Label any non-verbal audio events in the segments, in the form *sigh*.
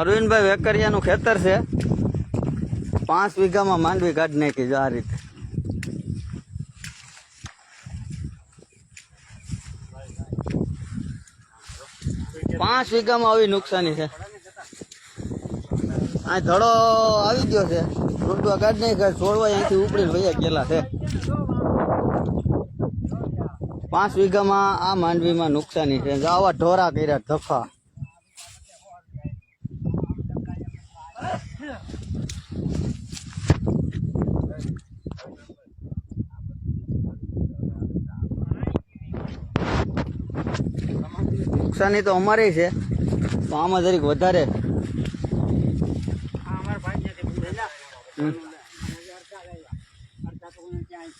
અરવિંદભાઈ વેકરિયાનું ખેતર છે. પાંચ વીઘામાં માંડવી કાઢી નાખી છે આ રીતે. પાંચ વીઘામાં આવી નુકસાની છે. આ ધડો આવી ગયો છે. રોટવા નહીં કાઢ છોડવા અહીંથી ઉપડી ભૈયા ગયેલા છે. પાંચ વીઘામાં આ માંડવીમાં નુકસાની છે. આવા ઢોરા કર્યા, ધફા. નુકસાની તો અમારે છે તો આમાં જરીક વધારે.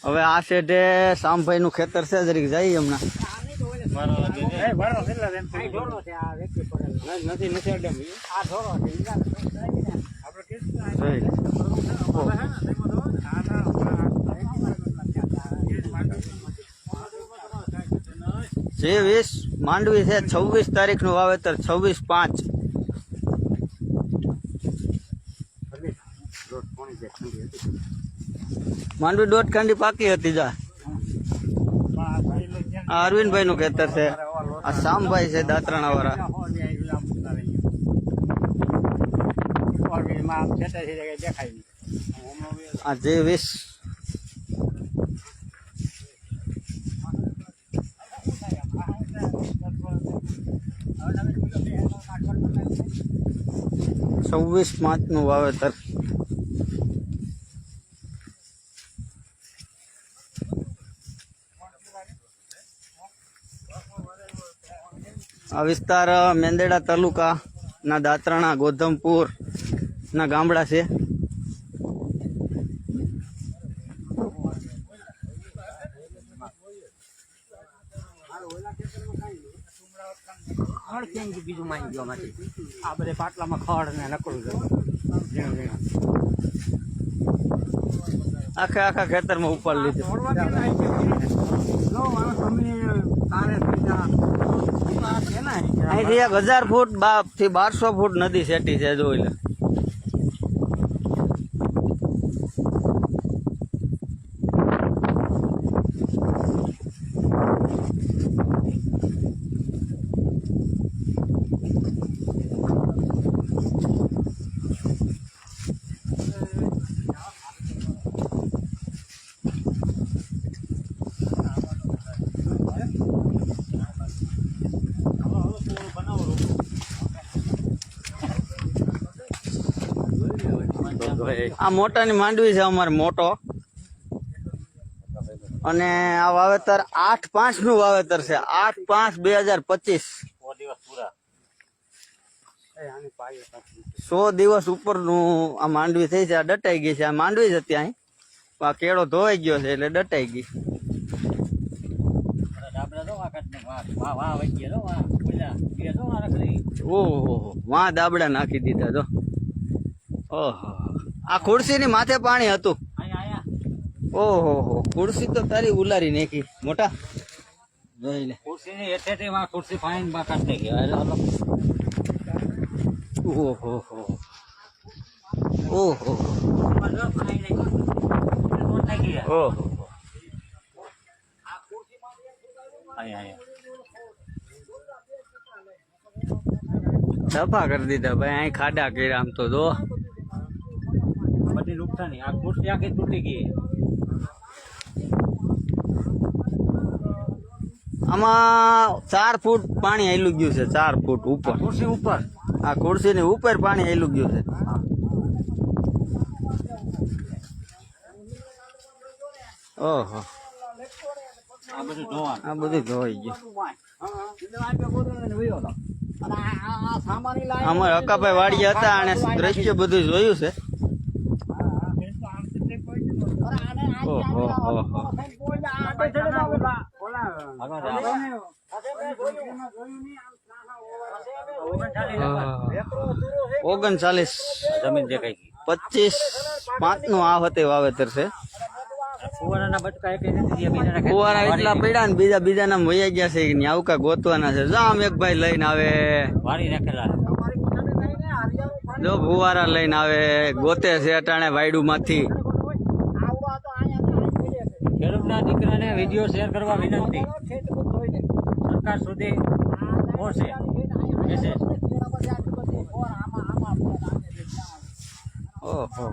હવે આ શેઠે શામભાઈ નું ખેતર છે, જરીક જઈએ હમણાં. નથી નથી માંડવી છે છવ્વીસ તારીખનું વાવેતર, છવ્વીસ પાંચ. માંડવી દોઢ ખાંડી પાકી હતી જા. આ અરવિંદભાઈ નું ખેતર છે. આ શામભાઈ છે દાતરાણા વાળા આ જેવીસ છવ્વીસ પાંચનું વાવેતર. આ વિસ્તાર મેંદેડા તાલુકા ના દાત્રાણા ગોધમપુર ના ગામડા છે ખડ કેમ કે બીજું માઈ ગયો માંથી આ બધે પાટલામાં ખડ ને નકળું ઝીણું. આખે આખા ખેતરમાં ઉપર લીધું. અહીંથી એક હજાર ફૂટથી બારસો ફૂટ નદી સેટી છે જોઈ લે. આ મોટાની માંડવી છે અમારે મોટો. અને આ વાવેતર આઠ પાંચનું વાવેતર છે. આઠ પાંચ બે હજાર પચીસ. સો દિવસ ઉપરનું આ માંડવી થઈ છે. આ ડટાઈ ગઈ છે. આ માંડવી છે ત્યાં આ કેળો ધોવાઈ ગયો છે એટલે ડટાઈ ગઈ. તો વાહ વાહ વાહ વહી વાહ તો ઓહો, વાં દાબડા નાખી દીધા જો. ઓહો. આ ખુરશીની માથે પાણી હતું. ઓહો હો ખુરશી તો તારી ઉલારી નાખી. મોટા. જોઈ લે. ખુરશીની હેઠે માં ખુરશી ફાઈનમાં કાઢ હલો ઓહો હો. ઓહો ઓહો દફા કરી દીધા ભાઈ અહીં ખાડા કર્યા આમ તો જો. નુકસાની આ ખુરશી આખી તૂટી ગઈ આમાં ચાર ફૂટ પાણી હેલું ગયું છે ચાર ફૂટ ઉપર. ખુરશી ઉપર? આ ખુરશીની ઉપર પાણી હેલું ગયું છે. ઓહો. આ બધું ધોવાનું. આ બધું ધોઈ ગયું. અમારે અકાભાઈ વાડી હતા અને દ્રશ્ય બધું જોયું છે ઓહો ઓહો ઓગણચાલીસ જમીન જે કઈ પચીસ પાંચનું આ વખતે વાવેતર છે. વાળી એટલા પડ્યા ને બીજા બીજા નામ વૈયા ગયા છે કે ન્યા આવકા ગોતવાના છે. જામ એક ભાઈ લઈને આવે. જો ફુવારા લઈને આવે ગોતે છે અટાણે વાયડું માંથી ખેડૂતના દીકરાને વીડિયો શેર કરવા વિનંતી. સરકાર સુધી પહોંચે. મેસેજ ઓહો.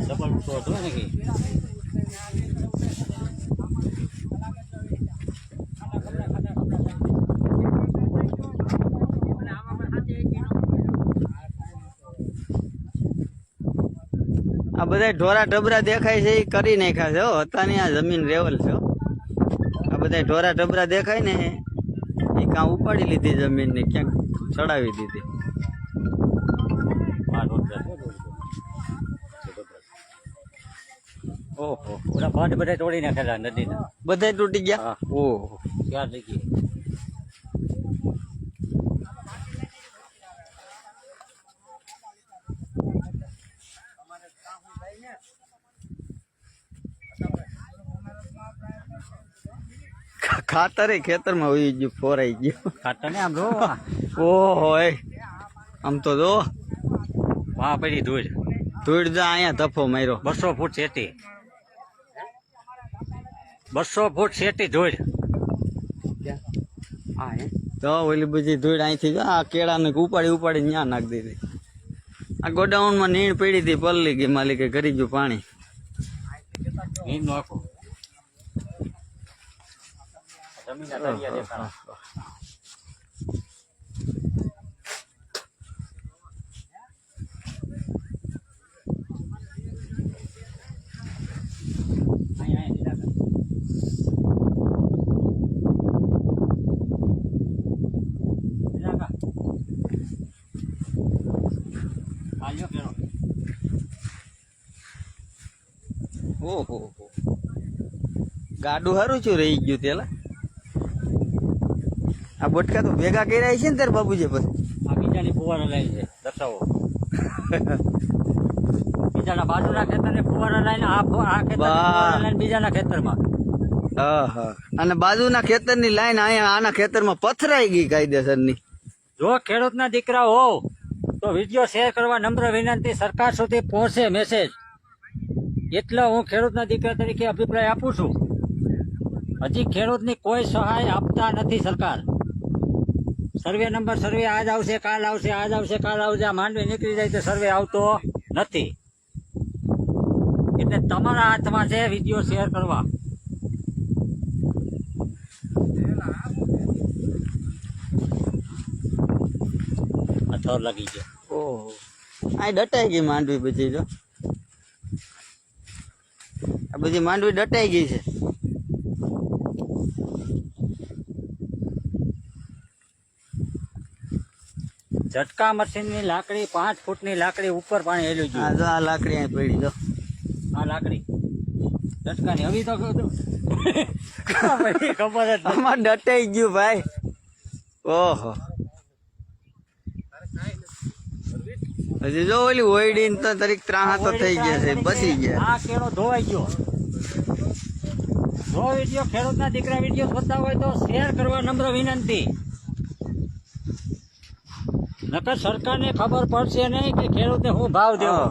ડબલ તો હતો ને કે? આ બધા ઢોરા ઢબરા દેખાય છે એ કરી નાખ્યા છે હો. અત્યારની આ જમીન રેવલ છે આ બધા ઢોરા ઢબરા દેખાય ને એ કાં ઉપાડી લીધી જમીન ને ક્યાંક ચડાવી દીધી. ઓહો બધા બંધ બધા તોડી નાખેલા નદીના. બધા તૂટી ગયા. ઓહો. ક્યાં જગ્યાએ? ખાતર ખેતરમાં ઉઈ ગયું ફોરાઈ ગયું. ખાતર ને આમ જો ઓ હોય. આમ તો જો. વાહ પડી ધૂળ. ધૂળ જા અહીંયા ધફો માર્યો. બસો ફૂટ શેટી. બસો ફૂટ શેટી ધૂળ. હા. તો ઓલી બધી ધૂળ અહીંથી જો આ કેળાને ઉપાડી ઉપાડી ત્યાં નાખી દીધી. આ ગોડાઉનમાં નીણ પડી હતી પલ્લી ગઈ માલિકે કરી ગયું પાણી. નીણ નો જમીનના તળિયા દેખાણા. ઓહો. ગાડું સારું છું રહી ગયું તેલા. આ બટકા તો ભેગા કર્યા છે ને તાર બાબુજી પછી આ બીજાની ફુવારા લાઈન છે દર્શાવો. *laughs* બીજાના બાજુના ખેતરને ફુવારા લાઈન આ આ ખેતર. લાઈન બીજાના ખેતરમાં. આહા. અને બાજુના ખેતરની લાઈન અહીંયા આના ખેતરમાં પથરાઈ ગઈ કાયદેસરની. જો ખેડૂતના દીકરા હોવ તો વીડિયો શેર કરવા નમ્ર વિનંતી સરકાર સુધી પહોંચે મેસેજ એટલા હું ખેડૂતના દીકરા તરીકે અભિપ્રાય આપું છું. હજી ખેડૂતની કોઈ સહાય આપતા નથી સરકાર. સર્વે નંબર સર્વે આજ આવશે, કાલ આવશે, આજ આવશે, કાલ આવશે. આ માંડવી નીકળી જાય તો સર્વે આવતો નથી. એટલે તમારા હાથમાં છે વીડિયો શેર કરવા. આ થર લાગી ગયો. ઓહો. આ ડટાઈ ગઈ માંડવી બધી જો આ બધી માંડવી ડટાઈ ગઈ છે. ઝટકા મશીનની લાકડી પાંચ ફૂટની લાકડી ઉપર પાણી હેલ્યું આ જો આ લાકડી અહીં પડી જો. આ લાકડી. ઝટકાની હવે તો ખબર જ. આમાં ડટાઈ ગયું ભાઈ. ઓહો. હજી જો ઓલી ઓઈડી તો તરીક ત્રાહા તો થઈ ગયા છે બસી ગયા. આ કેળો ધોવાઈ ગયો. જો વીડિયો ખેડૂતના દીકરા વીડિયો જોતા હોય તો શેર કરવા નમ્ર વિનંતી. નકર સરકારને ખબર પડશે નહીં કે ખેડૂતને હું ભાવ દેવો.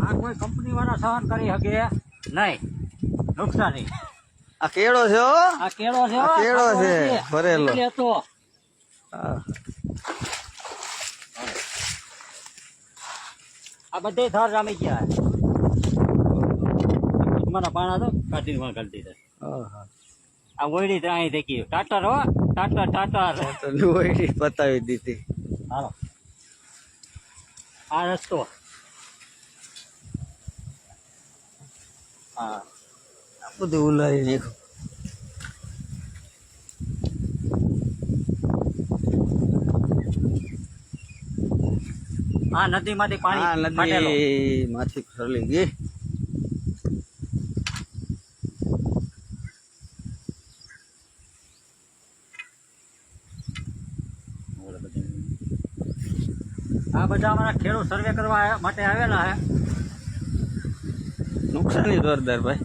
આ કોઈ કંપની વાળા સહન કરી શકે? નહીં. નુકસાની. આ કેળો છે આ કેળો છે કેળો છે, ભરેલો. તો. હા. બધે થર રમી ગયા મને પાણા તો કાઢીને પણ કાઢી દીધા. આ ઓયડી તો અહીં થઈ ગયું ટાટર હો ટાટર ટાટર. તો ઓઈડી પતાવી દીધી. હાલો. આ રસ્તો. હા. બધું ઉલારી નાખ્યું. આ નદીમાંથી પાણી કાઢેલો નદી માંથી ફરલી ગઈ. આ બધા અમારા ખેડૂત સર્વે કરવા માટે આવેલા છે નુકસાની જોરદાર ભાઈ.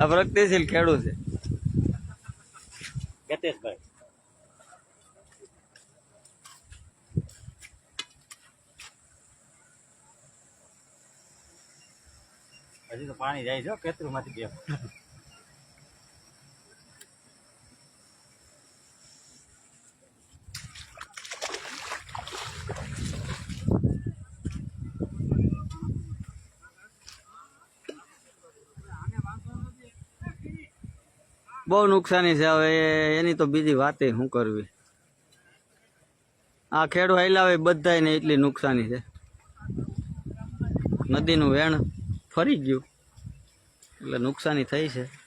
આ પ્રગતિશીલ ખેડૂત છે. કેતેશભાઈ હજી તો પાણી જાય છે કેતરું માંથી બે બહુ નુકસાની છે. હવે એની તો બીજી વાતે શું કરવી? આ ખેડૂ હાલ્યા બધાને એટલી નુકસાની છે. નદીનું વેણ ફરી ગયું. એટલે નુકસાની થઈ છે.